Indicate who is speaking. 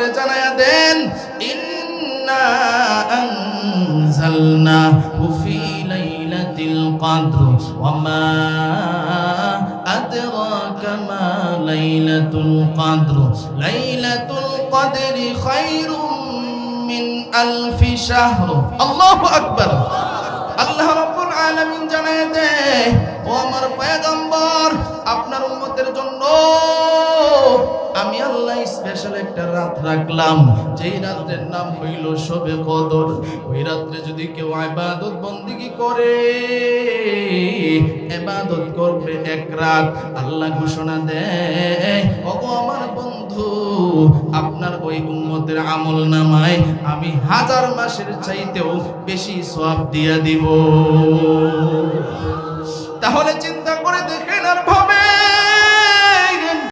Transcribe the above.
Speaker 1: করে জানায়া দেন, ইন্না আনজালনা ফি লাইলাতিল কদর, ওয়া মা আদরাকা মা লাইলাতুল কদর, লাইলাতুল কদরি খায়রুম মিন জানায় দে ও আমার পয়গম্বর স্পেশাল একটা রাত রাখলাম। যেই রাতের নাম হইল শবে কদর। ওই রাত্রে যদি কেউ ইবাদত বন্দিগি করে ইবাদত করবে এক রাত। আল্লাহ ঘোষণা দেয়, ওগো আমার বন্ধু, আপনার ওই উম্মতের আমল নামায় আমি হাজার মাসের চাইতেও বেশি সওয়াব দিয়া দিব। তাহলে চিন্তা